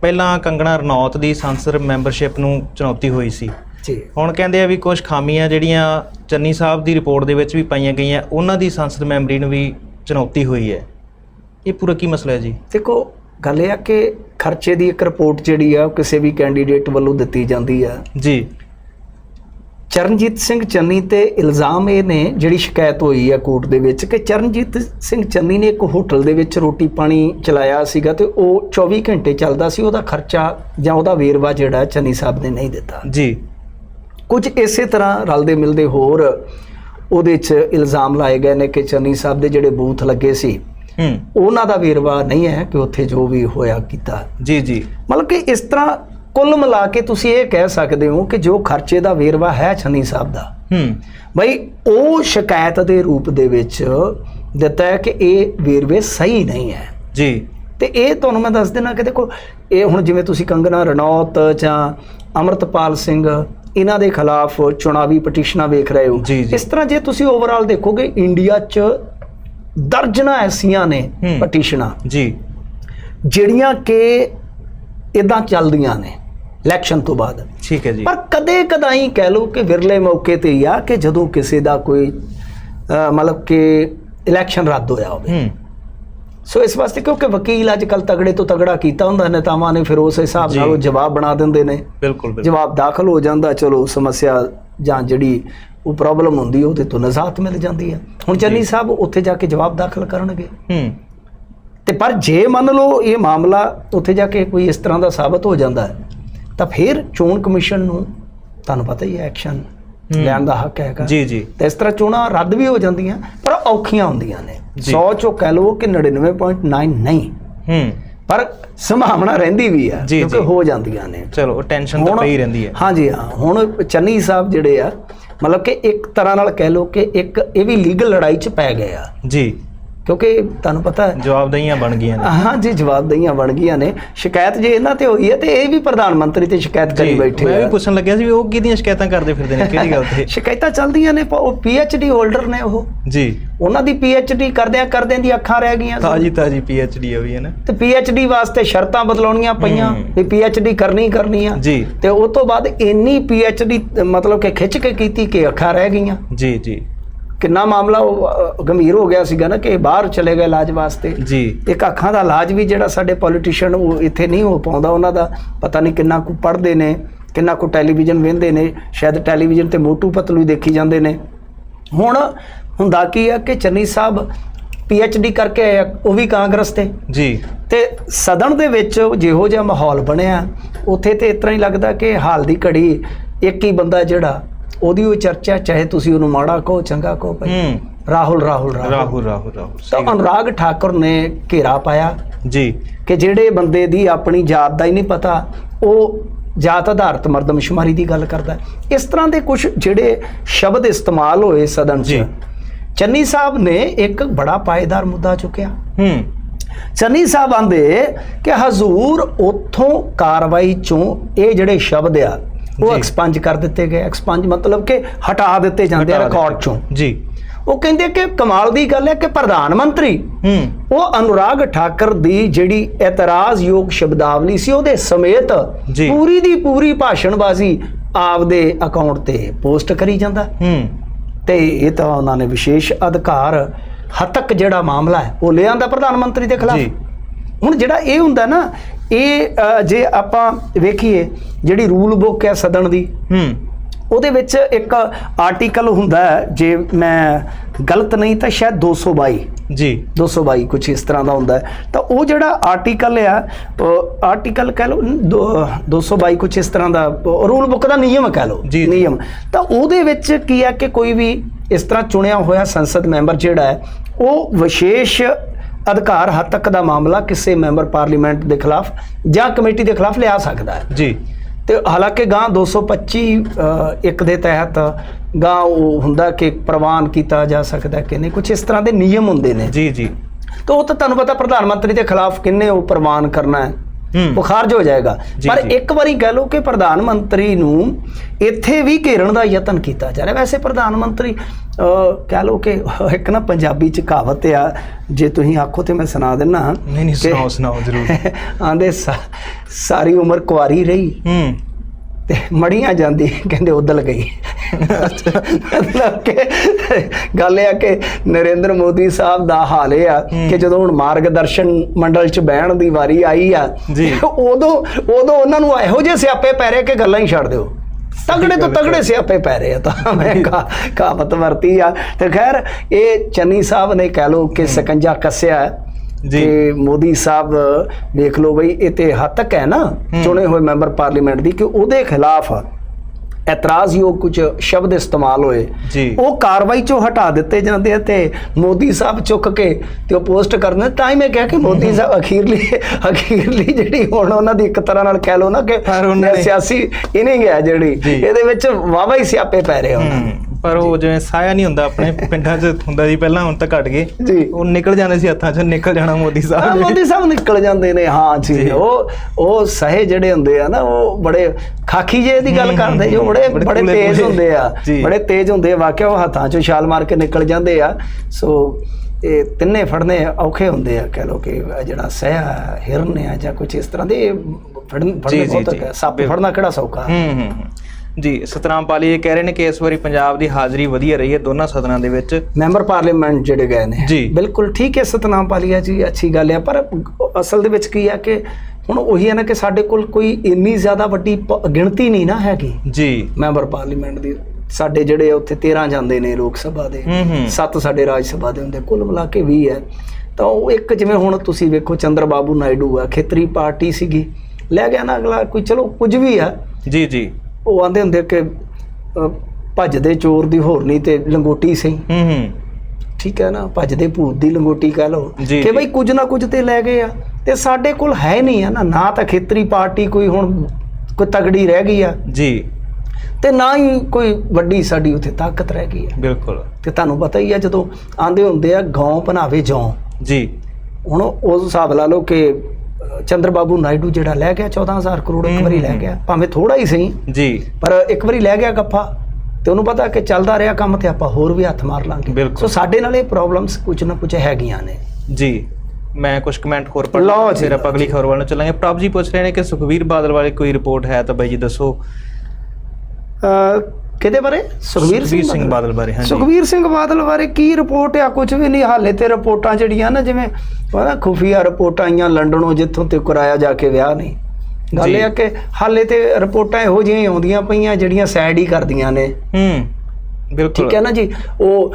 ਪਹਿਲਾਂ ਕੰਗਣਾ ਰਣੌਤ ਦੀ ਸੰਸਦ ਮੈਂਬਰਸ਼ਿਪ ਨੂੰ ਚੁਣੌਤੀ ਹੋਈ ਸੀ। ਜੀ। ਹੁਣ ਕਹਿੰਦੇ ਆ ਵੀ ਕੁਝ ਖਾਮੀਆਂ ਜਿਹੜੀਆਂ ਚੰਨੀ ਸਾਹਿਬ ਦੀ ਰਿਪੋਰਟ ਦੇ ਵਿੱਚ ਵੀ ਪਾਈਆਂ ਗਈਆਂ ਉਹਨਾਂ ਦੀ ਸੰਸਦ ਮੈਂਬਰੀ ਨੂੰ ਵੀ ਚੁਣੌਤੀ ਹੋਈ ਹੈ। ਇਹ ਪੂਰਾ ਕੀ ਮਸਲਾ ਹੈ ਜੀ? ਦੇਖੋ ਗੱਲ ਇਹ ਆ ਕਿ ਖਰਚੇ ਦੀ ਇੱਕ ਰਿਪੋਰਟ ਜਿਹੜੀ ਆ ਉਹ ਕਿਸੇ ਵੀ ਕੈਂਡੀਡੇਟ ਵੱਲੋਂ ਦਿੱਤੀ ਜਾਂਦੀ ਆ। ਜੀ। ਚਰਨਜੀਤ ਸਿੰਘ ਚੰਨੀ ਤੇ ਇਲਜ਼ਾਮ ਇਹ ਨੇ ਜਿਹੜੀ ਸ਼ਿਕਾਇਤ ਹੋਈ ਹੈ ਕੋਰਟ ਦੇ ਵਿੱਚ ਕਿ ਚਰਨਜੀਤ ਸਿੰਘ ਚੰਨੀ ਨੇ ਇੱਕ ਹੋਟਲ ਦੇ ਵਿੱਚ ਰੋਟੀ ਪਾਣੀ ਚਲਾਇਆ ਸੀਗਾ ਤੇ ਉਹ 24 ਘੰਟੇ ਚੱਲਦਾ ਸੀ ਉਹਦਾ ਖਰਚਾ ਜਾਂ ਉਹਦਾ ਵੇਰਵਾ ਜਿਹੜਾ ਚੰਨੀ ਸਾਹਿਬ ਨੇ ਨਹੀਂ ਦਿੱਤਾ। ਜੀ। ਕੁਝ ਇਸੇ ਤਰ੍ਹਾਂ ਰਲਦੇ ਮਿਲਦੇ ਹੋਰ ਉਹਦੇ 'ਚ ਇਲਜ਼ਾਮ ਲਾਏ ਗਏ ਨੇ ਕਿ ਚੰਨੀ ਸਾਹਿਬ ਦੇ ਜਿਹੜੇ ਬੂਥ ਲੱਗੇ ਸੀ ਹੂੰ। ਉਹਨਾਂ ਦਾ ਵੇਰਵਾ ਨਹੀਂ ਹੈ ਕਿ ਉੱਥੇ ਜੋ ਵੀ ਹੋਇਆ ਕੀਤਾ। ਜੀ ਜੀ। ਮਤਲਬ ਕਿ ਇਸ ਤਰ੍ਹਾਂ ਕੁੱਲ ਮਿਲਾ ਕੇ ਤੁਸੀਂ ਇਹ ਕਹਿ ਸਕਦੇ ਹੋ ਕਿ ਜੋ ਖਰਚੇ ਦਾ ਵੇਰਵਾ ਹੈ ਚੰਨੀ ਸਾਹਿਬ ਦਾ ਹੂੰ। ਬਈ ਉਹ ਸ਼ਿਕਾਇਤ ਦੇ ਰੂਪ ਦੇ ਵਿੱਚ ਦਿੱਤਾ ਹੈ ਕਿ ਇਹ ਵੇਰਵੇ ਸਹੀ ਨਹੀਂ ਹੈ। ਜੀ। ਤੇ ਇਹ ਤੁਹਾਨੂੰ ਮੈਂ ਦੱਸ ਦੇਣਾ ਕਿ ਦੇਖੋ ਇਹ ਹੁਣ ਜਿਵੇਂ ਤੁਸੀਂ ਕੰਗਨਾ ਰਣੌਤ ਜਾਂ ਅਮਰਤਪਾਲ ਸਿੰਘ ਇਹਨਾਂ ਦੇ ਖਿਲਾਫ ਚੁਣਾਵੀ ਪਟੀਸ਼ਨਾਂ ਵੇਖ ਰਹੇ ਹੋ। ਇਸ ਤਰ੍ਹਾਂ ਜੇ ਤੁਸੀਂ ਓਵਰਆਲ ਦੇਖੋਗੇ ਇੰਡੀਆ 'ਚ ਦਰਜਨਾਂ ਐਸੀਆਂ ਨੇ। ਪਟੀਸ਼ਨਾਂ। ਜੀ। ਜਿਹੜੀਆਂ ਕਿ ਇਦਾਂ ਚੱਲਦੀਆਂ ਨੇ। ਇਲੈਕਸ਼ਨ ਤੋਂ ਬਾਅਦ। ਠੀਕ ਹੈ ਜੀ। ਪਰ ਕਦੇ ਕਦਾਈ ਕਹਿ ਲਓ ਕਿ ਵਿਰਲੇ ਮੌਕੇ ਤੇ ਹੀ ਆ ਕਿ ਜਦੋਂ ਕਿਸੇ ਦਾ ਕੋਈ ਮਤਲਬ ਕਿ ਇਲੈਕਸ਼ਨ ਰੱਦ ਹੋਇਆ ਹੋਵੇ। ਸੋ ਇਸ ਵਾਸਤੇ ਕਿਉਂਕਿ ਵਕੀਲ ਅੱਜ ਕੱਲ ਤਗੜੇ ਤੋਂ ਤਗੜਾ ਕੀਤਾ ਹੁੰਦਾ ਨੇਤਾਵਾਂ ਨੇ ਫਿਰ ਉਸ ਹਿਸਾਬ। ਨਾਲ ਉਹ ਜਵਾਬ ਬਣਾ ਦਿੰਦੇ ਨੇ। ਬਿਲਕੁਲ ਬਿਲਕੁਲ। ਜਵਾਬ ਦਾਖਲ ਹੋ ਜਾਂਦਾ ਚਲੋ ਸਮੱਸਿਆ ਜਾਂ ਜਿਹੜੀ ਉਹ ਪ੍ਰੋਬਲਮ ਹੁੰਦੀ ਉਹਦੇ ਤੋਂ ਨਜ਼ਾਤ ਮਿਲ ਜਾਂਦੀ ਹੈ। ਹੁਣ ਚੰਨੀ ਸਾਹਿਬ ਉੱਥੇ ਜਾ ਕੇ ਜਵਾਬ ਦਾਖਲ ਕਰਨਗੇ। ਹੂੰ। ਤੇ ਪਰ ਜੇ ਮੰਨ ਲਓ ਇਹ ਮਾਮਲਾ ਉੱਥੇ ਜਾ ਕੇ ਕੋਈ ਇਸ ਤਰ੍ਹਾਂ ਦਾ ਸਾਬਤ ਹੋ ਜਾਂਦਾ ਹੈ ਤਾਂ ਫਿਰ ਚੋਣ ਕਮਿਸ਼ਨ ਨੂੰ ਤੁਹਾਨੂੰ ਪਤਾ ਹੀ ਹੈ ਐਕਸ਼ਨ। ਲੈਣ ਦਾ ਹੱਕ ਹੈਗਾ। ਜੀ ਜੀ। ਤੇ ਇਸ ਤਰ੍ਹਾਂ ਚੋਣਾਂ ਰੱਦ ਵੀ ਹੋ ਜਾਂਦੀਆਂ ਪਰ ਔਖੀਆਂ ਹੁੰਦੀਆਂ ਨੇ। ਜੀ। 100 ਚੋਂ ਕਹਿ ਲਓ ਕਿ 99.9 ਨਹੀਂ। ਹੂੰ। ਪਰ ਸੰਭਾਵਨਾ ਰਹਿੰਦੀ ਵੀ ਜੀ, ਕਿਉਂਕਿ। ਹੋ ਜਾਂਦੀਆਂ ਨੇ। ਚਲੋ ਟੈਨਸ਼ਨ ਤਾਂ ਪਈ ਰਹਿੰਦੀ ਹੈ। ਹਾਂਜੀ ਹਾਂ ਹੁਣ ਚੰਨੀ ਸਾਹਿਬ ਜਿਹੜੇ ਆ ਮਤਲਬ ਕਿ ਇੱਕ ਤਰ੍ਹਾਂ ਨਾਲ ਕਹਿ ਲਓ ਕਿ ਇੱਕ ਇਹ ਵੀ ਲੀਗਲ ਲੜਾਈ 'ਚ ਪੈ ਗਏ ਆ। ਜੀ। ਕਿਉਂਕਿ ਤੁਹਾਨੂੰ ਪਤਾ ਹੈ। ਜਵਾਬਦਹੀਆਂ ਬਣ ਗਈਆਂ ਨੇ। ਹਾਂ ਜੀ ਜਵਾਬਦਹੀਆਂ ਬਣ ਗਈਆਂ ਨੇ। ਸ਼ਿਕਾਇਤ ਜੇ ਇਹਨਾਂ ਤੇ ਹੋਈ ਹੈ ਤੇ ਇਹ ਵੀ ਪ੍ਰਧਾਨ ਮੰਤਰੀ ਤੇ ਸ਼ਿਕਾਇਤ ਕਰੀ ਬੈਠੇ ਮੈਂ ਵੀ ਪੁੱਛਣ ਲੱਗਿਆ ਸੀ ਵੀ ਉਹ ਕਿਹਦੀਆਂ ਸ਼ਿਕਾਇਤਾਂ ਕਰਦੇ ਫਿਰਦੇ ਨੇ ਕਿਹੜੀ ਗੱਲ ਤੇ? ਸ਼ਿਕਾਇਤਾਂ ਚੱਲਦੀਆਂ ਨੇ ਪ- ਉਹ ਡੀ ਹੋਲਡਰ ਨੇ ਉਹ। ਜੀ। ਉਹਨਾਂ ਦੀ ਡੀ ਕਰਦਿਆਂ ਕਰਦਿਆਂ ਦੀ ਅੱਖਾਂ ਰਹਿ ਗਈਆਂ। ਤਾਜੀ ਤਾਜੀ ਡੀ ਹੋਈ ਹੈ ਨਾ? ਤੇ ਡੀ ਵਾਸਤੇ ਸ਼ਰਤਾਂ ਬਦਲਾਉਣੀਆਂ ਪਈਆਂ। ਵੀ ਡੀ ਕਰਨੀ ਹੀ ਕਰਨੀ ਆ। ਜੀ। ਤੇ ਉਹ ਤੋਂ ਬਾਅਦ ਇੰਨੀ ਡੀ ਮਤਲਬ ਕਿ ਖਿੱਚ ਕੇ ਕੀਤੀ ਕਿ ਅੱਖਾਂ ਰਹਿ ਗਈਆਂ। ਜੀ ਜੀ। ਕਿੰਨਾ ਮਾਮਲਾ ਉਹ ਗੰਭੀਰ ਹੋ ਗਿਆ ਸੀਗਾ ਨਾ ਕਿ ਬਾਹਰ ਚਲੇ ਗਏ ਇਲਾਜ ਵਾਸਤੇ। ਜੀ। ਇੱਕ ਅੱਖਾਂ ਦਾ ਇਲਾਜ ਵੀ ਜਿਹੜਾ ਸਾਡੇ ਪੋਲੀਟੀਸ਼ੀਅਨ ਉਹ ਇੱਥੇ ਨਹੀਂ ਹੋ ਪਾਉਂਦਾ ਉਹਨਾਂ ਦਾ ਪਤਾ ਨਹੀਂ ਕਿੰਨਾ ਕੁ ਪੜ੍ਹਦੇ ਨੇ ਕਿੰਨਾ ਕੁ ਟੈਲੀਵਿਜ਼ਨ ਵੇਖਦੇ ਨੇ ਸ਼ਾਇਦ ਟੈਲੀਵਿਜ਼ਨ ਤੇ ਮੋਟੂ ਪਤਲੂ ਹੀ ਦੇਖੀ ਜਾਂਦੇ ਨੇ। ਹੁਣ ਹੁੰਦਾ ਕੀ ਆ ਕਿ ਚੰਨੀ ਸਾਹਿਬ ਡੀ ਕਰਕੇ ਆਏ ਆ, ਉਹ ਵੀ ਕਾਂਗਰਸ ਤੇ। ਜੀ। ਤੇ ਸਦਨ ਦੇ ਵਿੱਚ ਜਿਹੋ ਜਿਹਾ ਮਾਹੌਲ ਬਣਿਆ ਉੱਥੇ ਤੇ ਇਤਨਾ ਹੀ ਲੱਗਦਾ ਕਿ ਹਾਲ ਦੀ ਘੜੀ ਇੱਕ ਹੀ ਬੰਦਾ ਜਿਹੜਾ ਉਹਦੀ ਉਹ ਚਰਚਾ ਚਾਹੇ ਤੁਸੀਂ ਉਹਨੂੰ ਮਾੜਾ ਕਹੋ ਚੰਗਾ ਕਹੋ ਭਾਈ। ਰਾਹੁਲ ਰਾਹੁਲ ਰਾਹੁਲ। ਰਾਹੁਲ ਰਾਹੁਲ ਤਾਂ। ਅਨੁਰਾਗ ਠਾਕੁਰ ਨੇ ਘੇਰਾ ਪਾਇਆ ਜੀ। ਕਿ ਜਿਹੜੇ ਬੰਦੇ ਦੀ ਆਪਣੀ ਜਾਤ ਦਾ ਹੀ ਨਹੀਂ ਪਤਾ ਉਹ ਜਾਤ ਆਧਾਰਿਤ ਮਰਦਮਸ਼ੁਮਾਰੀ ਦੀ ਗੱਲ ਕਰਦਾ। ਇਸ ਤਰ੍ਹਾਂ ਦੇ ਕੁਝ ਜਿਹੜੇ ਸ਼ਬਦ ਇਸਤੇਮਾਲ ਹੋਏ ਸਦਨ 'ਚ। ਚੰਨੀ ਸਾਹਿਬ ਨੇ ਇੱਕ ਬੜਾ ਪਾਏਦਾਰ ਮੁੱਦਾ ਚੁੱਕਿਆ। ਹੂੰ। ਚੰਨੀ ਸਾਹਿਬ ਆਂਦੇ ਕਿ ਹਜ਼ੂਰ ਉਥੋਂ ਕਾਰਵਾਈ ਚੋਂ ਇਹ ਜਿਹੜੇ ਸ਼ਬਦ ਆ ਉਹ। ਐਕਸਪੰਜ ਕਰ ਦਿੱਤੇ ਗਏ ਐਕਸਪੰਜ ਮਤਲਬ ਕਿ ਹਟਾ ਦਿੱਤੇ ਜਾਂਦੇ ਆ ਰਿਕਾਰਡ। ਚੋਂ ਜੀ ਉਹ ਕਹਿੰਦੇ ਕਿ ਕਮਾਲ ਦੀ ਗੱਲ ਹੈ ਕਿ ਪ੍ਰਧਾਨ ਮੰਤਰੀ ਹੂੰ ਉਹ ਅਨੁਰਾਗ ਠਾਕਰ ਦੀ ਜਿਹੜੀ ਇਤਰਾਜ਼ਯੋਗ ਸ਼ਬਦਾਵਲੀ ਸੀ ਉਹਦੇ ਸਮੇਤ। ਪੂਰੀ ਦੀ ਪੂਰੀ ਭਾਸ਼ਣਬਾਜ਼ੀ ਆਪਦੇ ਅਕਾਊਂਟ ਤੇ ਪੋਸਟ ਕਰੀ ਜਾਂਦਾ ਹੂੰ ਤੇ ਇਹ ਤਾਂ ਉਹਨਾਂ ਨੇ ਵਿਸ਼ੇਸ਼ ਅਧਿਕਾਰ ਹੱਤਕ ਜਿਹੜਾ ਮਾਮਲਾ ਹੈ ਉਹ ਲੈ ਆਂਦਾ ਪ੍ਰਧਾਨ ਮੰਤਰੀ ਦੇ ਖਿਲਾਫ। ਹੁਣ ਜਿਹੜਾ ਇਹ ਹੁੰਦਾ ਨਾ ਇਹ ਜੇ ਆਪਾਂ ਵੇਖੀਏ ਜਿਹੜੀ ਰੂਲ ਬੁੱਕ ਹੈ ਸਦਨ ਦੀ ਹੂੰ। ਉਹਦੇ ਵਿੱਚ ਇੱਕ ਆਰਟੀਕਲ ਹੁੰਦਾ ਹੈ ਜੇ ਮੈਂ ਗਲਤ ਨਹੀਂ ਤਾਂ ਸ਼ਾਇਦ 222 ਜੀ। 222 ਕੁਝ ਇਸ ਤਰ੍ਹਾਂ ਦਾ ਹੁੰਦਾ ਤਾਂ ਉਹ ਜਿਹੜਾ ਆਰਟੀਕਲ ਆ ਆਰਟੀਕਲ ਕਹਿ ਲਓ ਦੋ- 222 ਕੁਝ ਇਸ ਤਰ੍ਹਾਂ ਦਾ ਰੂਲ ਬੁੱਕ ਦਾ ਨਿਯਮ ਕਹਿ ਲਓ। ਨਿਯਮ। ਤਾਂ ਉਹਦੇ ਵਿੱਚ ਕੀ ਹੈ ਕਿ ਕੋਈ ਵੀ ਇਸ ਤਰ੍ਹਾਂ ਚੁਣਿਆ ਹੋਇਆ ਸੰਸਦ ਮੈਂਬਰ ਜਿਹੜਾ ਹੈ ਉਹ ਵਿਸ਼ੇਸ਼ ਅਧਿਕਾਰ ਹੱਦ ਤੱਕ ਦਾ ਮਾਮਲਾ ਕਿਸੇ ਮੈਂਬਰ ਪਾਰਲੀਮੈਂਟ ਦੇ ਖਿਲਾਫ ਜਾਂ ਕਮੇਟੀ ਦੇ ਖਿਲਾਫ ਲਿਆ ਸਕਦਾ ਹੈ। ਜੀ। ਤੇ ਹਾਲਾਂਕਿ ਗਾਂ 225 ਅ, ਇੱਕ ਦੇ ਤਹਿਤ ਗਾਂ ਉਹ ਹੁੰਦਾ ਕਿ ਪ੍ਰਵਾਨ ਕੀਤਾ ਜਾ ਸਕਦਾ ਕਿ ਨਹੀਂ ਕੁਝ ਇਸ ਤਰ੍ਹਾਂ ਦੇ ਨਿਯਮ ਹੁੰਦੇ ਨੇ। ਜੀ ਜੀ। ਤਾਂ ਉਹ ਤਾਂ ਤੁਹਾਨੂੰ ਪਤਾ ਪ੍ਰਧਾਨ ਮੰਤਰੀ ਦੇ ਖਿਲਾਫ ਕਿੰਨੇ ਉਹ ਪ੍ਰਵਾਨ ਕਰਨਾ ਹੂੰ। ਉਹ ਖਾਰਜ ਹੋ ਜਾਏਗਾ। ਪਰ। ਇੱਕ ਵਾਰੀ ਕਹਿ ਲਓ ਕਿ ਪ੍ਰਧਾਨ ਮੰਤਰੀ ਨੂੰ ਇੱਥੇ ਵੀ ਘੇਰਨ ਦਾ ਯਤਨ ਕੀਤਾ ਜਾ ਰਿਹਾ। ਵੈਸੇ ਪ੍ਰਧਾਨ ਮੰਤਰੀ ਕਹਿ ਲਓ ਕਿ ਇੱਕ ਨਾ ਪੰਜਾਬੀ ਚ ਕਹਾਵਤ ਆ ਜੇ ਤੁਸੀਂ ਆਖੋ ਤੇ ਮੈਂ ਸੁਣਾ ਦਿੰਨਾ। ਨਹੀਂ ਨਹੀਂ ਸੁਣਾਓ ਸੁਣਾਓ ਜ਼ਰੂਰ। ਆਂਦੇ ਸਾਰੀ ਉਮਰ ਕੁਆਰੀ ਰਹੀ। ਹੂੰ। ਤੇ ਮੜੀਆਂ ਜਾਂਦੀ ਕਹਿੰਦੇ ਉਦਲ ਗਈ। ਮਤਲਬ ਕਿ ਗੱਲ ਇਹ ਆ ਕਿ ਨਰਿੰਦਰ ਮੋਦੀ ਸਾਹਿਬ ਦਾ ਹਾਲ ਇਹ ਆ ਕਿ ਜਦੋਂ ਹੁਣ ਮਾਰਗਦਰਸ਼ਨ ਮੰਡਲ ਚ ਬਹਿਣ ਦੀ ਵਾਰੀ ਆਈ ਆ। ਉਦੋਂ ਉਦੋਂ ਉਹਨਾਂ ਨੂੰ ਇਹੋ ਜਿਹੇ ਸਿਆਪੇ ਪੈ ਰਹੇ ਕਿ ਗੱਲਾਂ ਹੀ ਛੱਡ ਦਿਓ। ਤਗੜੇ ਤੋਂ ਤਗੜੇ ਸਿਆਪੇ ਪੈ ਰਹੇ ਆ ਤਾਂ ਮੈਂ ਕਹਾ ਕਹਾਵਤ ਵਰਤੀ ਆ। ਤੇ ਖੈਰ ਇਹ ਚੰਨੀ ਸਾਹਿਬ ਨੇ ਕਹਿ ਲੋ ਕਿ ਸਕੰਜਾ ਕੱਸਿਆ ਜੀ। ਮੋਦੀ ਸਾਹਿਬ ਵੇਖ ਲਓ ਬਈ ਇਹ ਤੇ ਹੱਦ ਤੱਕ ਹੈ ਨਾ ਚੁਣੇ ਹੋਏ ਮੈਂਬਰ ਪਾਰਲੀਮੈਂਟ ਦੀ ਕਿ ਉਹਦੇ ਖਿਲਾਫ ਇਤਰਾਜ਼ਯੋਗ ਕੁਝ ਸ਼ਬਦ ਇਸਤੇਮਾਲ ਹੋਏ। ਉਹ ਕਾਰਵਾਈ ਚੋਂ ਹਟਾ ਦਿੱਤੇ ਜਾਂਦੇ ਤੇ ਮੋਦੀ ਸਾਹਿਬ ਚੁੱਕ ਕੇ ਤੇ ਉਹ ਪੋਸਟ ਕਰਦੇ ਤਾਂ ਹੀ ਮੈਂ ਕਿਹਾ ਕਿ ਮੋਦੀ ਸਾਹਿਬ ਅਖੀਰਲੀ ਅਖੀਰਲੀ ਜਿਹੜੀ ਹੁਣ ਉਹਨਾਂ ਦੀ ਇੱਕ ਤਰ੍ਹਾਂ ਨਾਲ ਕਹਿ ਲਓ ਨਾ ਕਿ ਸਿਆਸੀ ਇਨਿੰਗ ਹੈ ਜਿਹੜੀ। ਇਹਦੇ ਵਿੱਚ ਵਾਵਾ ਹੀ ਸਿਆਪੇ ਪੈ ਰਹੇ ਉਹਨਾਂ ਪਰ ਉਹ ਜਿਵੇਂ ਸਾਇਆ ਨਹੀਂ ਹੁੰਦਾ ਆਪਣੇ ਪਿੰਡਾਂ 'ਚ ਹੁੰਦਾ ਸੀ ਪਹਿਲਾਂ ਹੁਣ ਤਾਂ ਘਟ ਗਏ ਜੀ ਉਹ ਨਿਕਲ ਜਾਂਦੇ ਸੀ ਹੱਥਾਂ 'ਚੋਂ ਨਿਕਲ ਜਾਣਾ ਮੋਦੀ ਸਾਹਿਬ ਦੇ। ਮੋਦੀ ਸਾਹਿਬ ਨਿਕਲ ਜਾਂਦੇ ਨੇ ਹਾਂ ਜੀ। ਉਹ ਉਹ ਸਹੇ ਜਿਹੜੇ ਹੁੰਦੇ ਆ ਨਾ ਉਹ ਬੜੇ ਖਾਕੀ ਜੇ ਦੀ ਗੱਲ ਕਰਦੇ ਜੋ ਬੜੇ ਬੜੇ ਤੇਜ਼। ਹੁੰਦੇ ਆ। ਬੜੇ ਤੇਜ਼ ਹੁੰਦੇ ਆ ਵਾਕਿਆ ਉਹ ਹੱਥਾਂ 'ਚੋਂ ਛਾਲ ਮਾਰ ਕੇ ਨਿਕਲ ਜਾਂਦੇ ਆ ਸੋ ਇਹ ਤਿੰਨੇ ਫੜਨੇ ਔਖੇ ਹੁੰਦੇ ਆ ਕਹਿ ਲੋ ਕਿ ਜਿਹੜਾ ਸਹਿ ਹਿਰਨ ਆ ਜਾਂ ਕੁਝ ਇਸ ਤਰ੍ਹਾਂ ਦੇ ਫੜਨ ਫੜਨੇ ਬਹੁਤ। ਸੱਪ ਬਿਲਕੁਲ। ਫੜਨਾ ਕਿਹੜਾ ਸੌਖਾ ਹੂੰ ਹੂੰ। ਜੀ ਸਤਨਾਮ ਪਾਲੀ ਇਹ ਕਹਿ ਰਹੇ ਨੇ ਕਿ ਇਸ ਵਾਰੀ ਪੰਜਾਬ ਦੀ ਹਾਜ਼ਰੀ ਵਧੀਆ ਰਹੀ ਹੈ ਦੋਨਾਂ ਸਦਨਾਂ ਦੇ ਵਿੱਚ। ਮੈਂਬਰ ਪਾਰਲੀਮੈਂਟ ਜਿਹੜੇ ਗਏ ਨੇ। ਜੀ। ਬਿਲਕੁਲ ਠੀਕ ਹੈ ਸਤਨਾਮ ਪਾਲੀਆ ਜੀ ਅੱਛੀ ਗੱਲ ਹੈ ਪਰ ਅਸਲ ਦੇ ਵਿੱਚ ਕੀ ਹੈ ਕਿ ਹੁਣ ਉਹੀ ਹੈ ਨਾ ਕਿ ਸਾਡੇ ਕੋਲ ਕੋਈ ਇੰਨੀ ਜ਼ਿਆਦਾ ਵੱਡੀ ਪ- ਗਿਣਤੀ ਨਹੀਂ ਨਾ ਹੈਗੀ। ਜੀ। ਮੈਂਬਰ ਪਾਰਲੀਮੈਂਟ ਦੀ ਸਾਡੇ ਜਿਹੜੇ ਆ ਉੱਥੇ 13 ਜਾਂਦੇ ਨੇ ਲੋਕ ਸਭਾ ਦੇ ਹੂੰ ਹੂੰ। 7 ਸਾਡੇ ਰਾਜ ਸਭਾ ਦੇ ਹੁੰਦੇ ਕੁੱਲ ਮਿਲਾ ਕੇ 20 ਹੈ। ਤਾਂ ਉਹ ਇੱਕ ਜਿਵੇਂ ਹੁਣ ਤੁਸੀਂ ਵੇਖੋ ਚੰਦਰ ਬਾਬੂ ਨਾਇਡੂ ਆ ਖੇਤਰੀ ਪਾਰਟੀ ਸੀਗੀ। ਲੈ ਗਿਆ ਨਾ ਅਗਲਾ ਕੋਈ ਚਲੋ ਕੁਝ ਵੀ ਆ ਜੀ ਜੀ। ਉਹ ਆਂਦੇ ਹੁੰਦੇ ਕਿ ਅ, ਭੱਜਦੇ ਚੋਰ ਦੀ ਹੋਰ ਨਹੀਂ ਤੇ ਲੰਗੋਟੀ ਸਹੀ। ਹੂੰ ਹੂੰ। ਠੀਕ ਹੈ ਨਾ? ਭੱਜਦੇ ਭੂਤ ਦੀ ਲੰਗੋਟੀ ਕਹਿ ਲਓ। ਜੀ, ਕਿ ਜੀ। ਬਈ ਕੁਝ ਨਾ ਕੁਝ ਤੇ ਲੈ ਗਏ ਆ। ਤੇ ਸਾਡੇ ਕੋਲ ਹੈ ਨਹੀਂ ਆ ਨਾ। ਨਾ ਤਾਂ ਖੇਤਰੀ ਪਾਰਟੀ ਕੋਈ ਹੁਣ ਕੋਈ ਤਗੜੀ ਰਹਿ ਗਈ ਆ। ਜੀ। ਤੇ ਨਾ ਹੀ ਕੋਈ ਵੱਡੀ ਸਾਡੀ ਉੱਥੇ ਤਾਕਤ ਰਹਿ ਗਈ ਆ। ਬਿਲਕੁਲ। ਤੇ ਤੁਹਾਨੂੰ ਪਤਾ ਹੀ ਆ ਜਦੋਂ ਆਂਦੇ ਹੁੰਦੇ ਆ ਗਾਉਂ ਭਨਾਵੇ ਜੌਂ ਜੀ। ਹੁਣ ਉਸ ਹਿਸਾਬ ਲਾ ਲਓ ਕਿ ਚੰਦਰ ਬਾਬੂ ਨਾਇਡੂ ਜਿਹੜਾ ਲੈ ਗਿਆ 14000 ਕਰੋੜ ਇੱਕ ਵਾਰੀ ਲੈ ਗਿਆ। ਭਾਵੇਂ ਥੋੜਾ ਹੀ ਸਹੀ ਜੀ। ਪਰ ਇੱਕ ਵਾਰੀ ਲੈ ਗਿਆ ਗੱਫਾ ਤੇ ਉਹਨੂੰ ਪਤਾ ਕਿ ਚੱਲਦਾ ਰਿਹਾ ਕੰਮ ਤੇ ਆਪਾਂ ਹੋਰ ਵੀ ਹੱਥ ਮਾਰ ਲਾਂਗੇ। ਬਿਲਕੁਲ। ਸੋ ਸਾਡੇ ਨਾਲ ਇਹ ਪ੍ਰੋਬਲਮਸ ਕੁਝ ਨਾ ਕੁਝ ਹੈਗੀਆਂ ਨੇ। ਜੀ ਮੈਂ ਕੁਝ ਕਮੈਂਟ ਹੋਰ ਪੜ੍ਹ ਲਓ ਫਿਰ ਆਪਾਂ ਅਗਲੀ ਖਬਰ ਵੱਲ ਨੂੰ ਚੱਲਾਂਗੇ। ਪ੍ਰਭ ਜੀ ਪੁੱਛ ਰਹੇ ਨੇ ਕਿ ਸੁਖਵੀਰ ਬਾਦਲ ਬਾਰੇ ਕੋਈ ਰਿਪੋਰਟ ਹੈ ਤਾਂ ਬਾਈ ਜੀ ਦੱਸੋ। ਅ, ਕਿਹਦੇ ਬਾਰੇ? ਸੁਖਵੀਰ ਸਿੰਘ ਬਾਦਲ। ਬਾਰੇ, ਹਾਂਜੀ। ਸੁਖਵੀਰ ਸਿੰਘ ਬਾਦਲ ਬਾਰੇ ਕੀ ਰਿਪੋਰਟ ਆ? ਕੁਝ ਵੀ ਨਹੀਂ ਹਾਲੇ ਤੇ ਰਿਪੋਰਟਾਂ ਜਿਹੜੀਆਂ ਨਾ ਜਿਵੇਂ ਪਤਾ ਖੁਫੀਆ ਰਿਪੋਰਟਾਂ ਆਈਆਂ ਲੰਡਨੋਂ ਜਿੱਥੋਂ ਤੇ ਕਰਾਇਆ ਜਾ ਕੇ ਵਿਆਹ ਨਹੀਂ। ਗੱਲ। ਇਹ ਆ ਕਿ ਹਾਲੇ ਤੇ ਰਿਪੋਰਟਾਂ ਇਹੋ ਜਿਹੀਆਂ ਆਉਂਦੀਆਂ ਪਈਆਂ ਜਿਹੜੀਆਂ ਸੈਡ ਹੀ ਕਰਦੀਆਂ ਨੇ। ਹੂੰ ਬਿਲਕੁਲ। ਠੀਕ ਹੈ ਨਾ ਜੀ? ਉਹ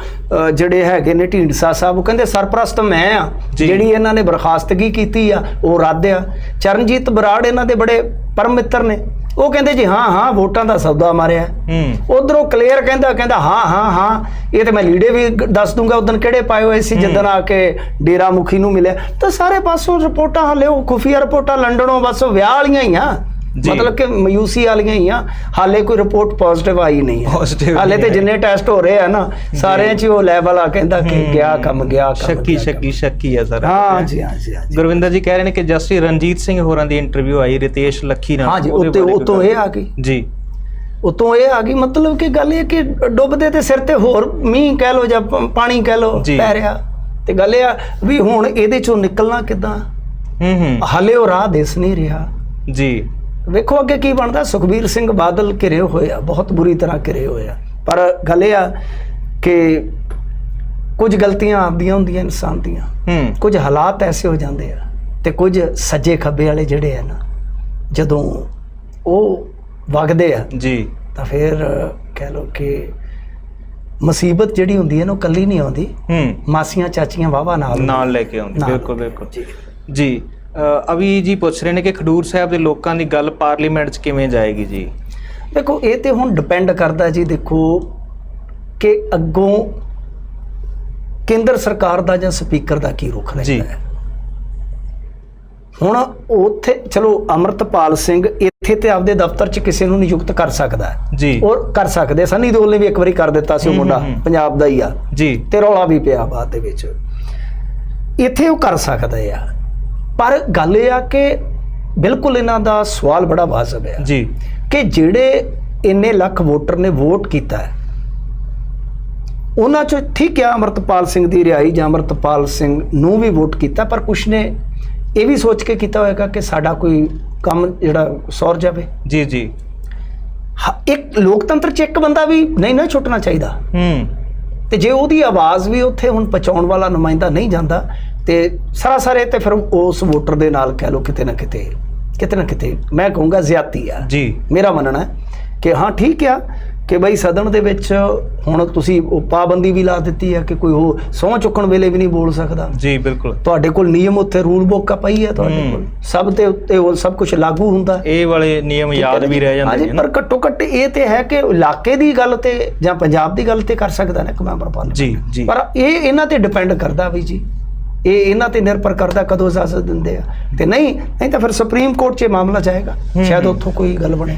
ਜਿਹੜੇ ਹੈਗੇ ਨੇ ਢੀਂਡਸਾ ਸਾਹਿਬ ਉਹ ਕਹਿੰਦੇ ਸਰਪ੍ਰਸਤ ਮੈਂ ਆ। ਜਿਹੜੀ ਇਹਨਾਂ ਨੇ ਬਰਖਾਸਤਗੀ ਕੀਤੀ ਆ ਉਹ ਰੱਦ ਆ। ਚਰਨਜੀਤ ਬਰਾੜ ਇਹਨਾਂ ਦੇ ਬੜੇ ਪਰਮ ਮਿੱਤਰ ਨੇ। ਉਹ ਕਹਿੰਦੇ ਜੀ ਹਾਂ ਹਾਂ ਵੋਟਾਂ ਦਾ ਸੌਦਾ ਮਾਰਿਆ। ਹੂੰ। ਉਧਰੋਂ ਕਲੀਅਰ ਕਹਿੰਦਾ ਕਹਿੰਦਾ ਹਾਂ ਹਾਂ ਹਾਂ ਇਹ ਤੇ ਮੈਂ ਲੀੜੇ ਵੀ ਦੱਸ ਦੂੰਗਾ ਉਦੋਂ ਕਿਹੜੇ ਪਾਏ ਹੋਏ ਸੀ ਜਦੋਂ ਆ ਕੇ ਡੇਰਾ ਮੁਖੀ ਨੂੰ ਮਿਲਿਆ। ਤਾਂ ਸਾਰੇ ਪਾਸੋਂ ਰਿਪੋਰਟਾਂ ਹਾਲੇ ਉਹ ਖੁਫੀਆ ਰਿਪੋਰਟਾਂ ਲੰਡਨੋਂ ਬਸ ਵਿਆਹ ਵਾਲੀਆਂ ਹੀ ਆ। ਮਤਲਬ ਕਿ ਮਯੂਸੀ ਵਾਲੀਆਂ ਹੀ ਆ ਹਾਲੇ ਕੋਈ ਰਿਪੋਰਟ ਪੋਜ਼ਿਟਿਵ ਆਈ ਨਹੀਂ ਹੈ। ਹਾਲੇ ਤੇ। ਜਿੰਨੇ ਟੈਸਟ ਹੋ ਰਹੇ ਆ ਨਾ ਸਾਰਿਆਂ 'ਚ ਉਹ ਲੈਵਲ ਆ ਕਹਿੰਦਾ ਕਿ। ਗਿਆ ਕੰਮ ਗਿਆ ਕੰਮ ਸ਼ੱਕੀ। ਸ਼ੱਕੀ ਸ਼ੱਕੀ ਹੈ ਸਰ। ਹਾਂ ਜੀ ਹਾਂ ਜੀ ਗੁਰਵਿੰਦਰ ਜੀ ਕਹਿ ਰਹੇ ਨੇ ਕਿ ਜਸਟਿਸ ਰਣਜੀਤ ਸਿੰਘ ਹੋਰਾਂ ਦੀ ਇੰਟਰਵਿਊ ਆਈ ਰਿਤੇਸ਼ ਲੱਖੀ ਨਾਲ। ਹਾਂ ਜੀ ਉੱਤੇ ਉਤੋਂ? ਇਹ ਆ ਗਈ। ਜੀ। ਉਤੋਂ ਇਹ ਆ ਗਈ ਮਤਲਬ ਕਿ ਗੱਲ ਇਹ ਕਿ ਡੁੱਬਦੇ ਤੇ ਸਿਰ ਤੇ ਹੋਰ ਮੀਂਹ ਕਹਿ ਲੋ ਜਾਂ ਪਾਣੀ ਕਹਿ ਲੋ। ਪੈ ਰਿਹਾ। ਤੇ ਗੱਲ ਇਹ ਆ ਵੀ ਹੁਣ ਇਹਦੇ ਚੋਂ ਨਿਕਲਣਾ ਕਿੱਦਾਂ? ਹੂੰ ਹੂੰ। ਹਾਲੇ ਉਹ ਰਾਹ ਦਿਸ ਨਹੀਂ ਰਿਹਾ। ਜੀ। ਵੇਖੋ ਅੱਗੇ ਕੀ ਬਣਦਾ ਸੁਖਬੀਰ ਸਿੰਘ ਬਾਦਲ ਘਿਰੇ ਹੋਏ ਆ ਬਹੁਤ ਬੁਰੀ ਤਰ੍ਹਾਂ ਘਿਰੇ ਹੋਏ ਆ। ਪਰ ਗੱਲ ਇਹ ਆ ਕਿ ਕੁਝ ਗਲਤੀਆਂ ਆਪਦੀਆਂ ਹੁੰਦੀਆਂ ਇਨਸਾਨ ਦੀਆਂ। ਹੂੰ। ਕੁਝ ਹਾਲਾਤ ਐਸੇ ਹੋ ਜਾਂਦੇ ਆ ਤੇ ਕੁਝ ਸੱਜੇ ਖੱਬੇ ਵਾਲੇ ਜਿਹੜੇ ਆ ਨਾ ਜਦੋਂ ਉਹ ਵਗਦੇ ਆ ਜੀ। ਤਾਂ ਫਿਰ ਕਹਿ ਲਓ ਕਿ ਮੁਸੀਬਤ ਜਿਹੜੀ ਹੁੰਦੀ ਹੈ ਨਾ ਉਹ ਕੱਲੀ ਨਹੀਂ ਆਉਂਦੀ। ਹੂੰ। ਮਾਸੀਆਂ ਚਾਚੀਆਂ ਵਾਵਾ ਨਾਲ ਨਾਲ ਲੈ ਕੇ ਆਉਂਦੀ ਬਿਲਕੁਲ। ਬਿਲਕੁਲ। ਜੀ। ਅਵੀ ਜੀ ਪੁੱਛ ਰਹੇ ਨੇ ਕਿ ਖਡੂਰ ਸਾਹਿਬ ਦੇ ਲੋਕਾਂ ਦੀ ਗੱਲ ਪਾਰਲੀਮੈਂਟ 'ਚ ਕਿਵੇਂ ਜਾਏਗੀ ਜੀ? ਦੇਖੋ ਇਹ ਤੇ ਹੁਣ ਡਿਪੈਂਡ ਕਰਦਾ ਜੀ ਦੇਖੋ ਕਿ ਅੱਗੋਂ ਕੇਂਦਰ ਸਰਕਾਰ ਦਾ ਜਾਂ ਸਪੀਕਰ ਦਾ ਕੀ ਰੁਖ। ਰਹਿੰਦਾ ਹੈ। ਹੁਣ ਉੱਥੇ ਚਲੋ ਅਮਰਤਪਾਲ ਸਿੰਘ ਇੱਥੇ ਤੇ ਆਪਦੇ ਦਫ਼ਤਰ 'ਚ ਕਿਸੇ ਨੂੰ ਨਿਯੁਕਤ ਕਰ ਸਕਦਾ ਹੈ। ਜੀ। ਔਰ ਕਰ ਸਕਦੇ ਸਨੀ ਦਿਓਲ ਨੇ ਵੀ ਇੱਕ ਵਾਰੀ ਕਰ ਦਿੱਤਾ ਸੀ ਉਹ ਮੁੰਡਾ। ਪੰਜਾਬ ਦਾ ਹੀ ਆ। ਜੀ। ਤੇ ਰੌਲਾ ਵੀ ਪਿਆ ਬਾਅਦ ਦੇ ਵਿੱਚ। ਇੱਥੇ ਉਹ ਕਰ ਸਕਦੇ ਆ। ਪਰ ਗੱਲ ਇਹ ਆ ਕਿ ਬਿਲਕੁਲ ਇਹਨਾਂ ਦਾ ਸਵਾਲ ਬੜਾ ਵਾਜਬ ਹੈ ਜੀ। ਕਿ ਜਿਹੜੇ ਇੰਨੇ ਲੱਖ ਵੋਟਰ ਨੇ ਵੋਟ ਕੀਤਾ ਹੈ ਉਹਨਾਂ ਚੋਂ ਠੀਕ ਹੈ ਅਮਰਤਪਾਲ ਸਿੰਘ ਦੀ ਰਿਹਾਈ ਜਾਂ ਅਮਰਤਪਾਲ ਸਿੰਘ ਨੂੰ ਵੀ ਵੋਟ ਕੀਤਾ ਪਰ ਕੁਛ ਨੇ ਇਹ ਵੀ ਸੋਚ ਕੇ ਕੀਤਾ ਹੋਏਗਾ ਕਿ ਸਾਡਾ ਕੋਈ ਕੰਮ ਜਿਹੜਾ ਸੌਰ ਜਾਵੇ। ਜੀ ਜੀ। ਇੱਕ ਲੋਕਤੰਤਰ 'ਚ ਇੱਕ ਬੰਦਾ ਵੀ ਨਹੀਂ ਨਾ ਛੁੱਟਣਾ ਚਾਹੀਦਾ। ਹੂੰ। ਤੇ ਜੇ ਉਹਦੀ ਆਵਾਜ਼ ਵੀ ਉੱਥੇ ਹੁਣ ਪਹੁੰਚਾਉਣ ਵਾਲਾ ਨੁਮਾਇੰਦਾ ਨਹੀਂ ਜਾਂਦਾ ਤੇ ਸਰਾਸਰ ਇਹ ਤੇ ਫਿਰ ਉਸ ਵੋਟਰ ਦੇ ਨਾਲ ਕਹਿ ਲੋ ਕਿਤੇ ਨਾ ਕਿਤੇ ਕਿਤੇ ਨਾ ਕਿਤੇ ਮੈਂ ਕਹੂੰਗਾ ਜ਼ਿਆਤੀ ਆ। ਜੀ। ਮੇਰਾ ਮੰਨਣਾ ਹੈ ਕਿ ਹਾਂ ਠੀਕ ਆ ਕਿ ਬਈ ਸਦਨ ਦੇ ਵਿੱਚ ਹੁਣ ਤੁਸੀਂ ਉਹ ਪਾਬੰਦੀ ਵੀ ਲਾ ਦਿੱਤੀ ਹੈ ਕਿ ਕੋਈ ਉਹ ਸਹੁੰ ਚੁੱਕਣ ਵੇਲੇ ਵੀ ਨਹੀਂ ਬੋਲ ਸਕਦਾ। ਜੀ ਬਿਲਕੁਲ। ਤੁਹਾਡੇ ਕੋਲ ਨਿਯਮ ਉੱਥੇ ਰੂਲ ਬੁੱਕ ਆ ਪਈ ਹੈ ਤੁਹਾਡੇ। ਕੋਲ। ਸਭ ਤੇ ਉੱਤੇ ਉਹ ਸਭ ਕੁਝ ਲਾਗੂ ਹੁੰਦਾ। ਇਹ ਵਾਲੇ ਨਿਯਮ ਯਾਦ ਵੀ ਰਹਿ ਜਾਂਦੇ ਨਾ ਪਰ ਘੱਟੋ ਘੱਟ ਇਹ ਤੇ ਹੈ ਕਿ ਇਲਾਕੇ ਦੀ ਗੱਲ ਤੇ ਜਾਂ ਪੰਜਾਬ ਦੀ ਗੱਲ ਤੇ ਕਰ ਸਕਦਾ ਨਾ ਇੱਕ ਮੈਂਬਰ ਪਾਰਲੀਮੈਂਟ। ਜੀ ਜੀ। ਪਰ ਇਹ ਇਹਨਾਂ ਤੇ ਡਿਪੈਂਡ ਕਰਦਾ ਵੀ ਜੀ। ਇਹ ਇਹਨਾਂ ਤੇ ਨਿਰਭਰ ਕਰਦਾ ਕਦੋਂ ਇਜਾਜ਼ਤ ਦਿੰਦੇ ਆ। ਤੇ ਨਹੀਂ ਨਹੀਂ ਤਾਂ ਫਿਰ ਸੁਪਰੀਮ ਕੋਰਟ 'ਚ ਇਹ ਮਾਮਲਾ ਜਾਏਗਾ। ਸ਼ਾਇਦ। ਉੱਥੋਂ ਕੋਈ ਗੱਲ ਬਣੇ।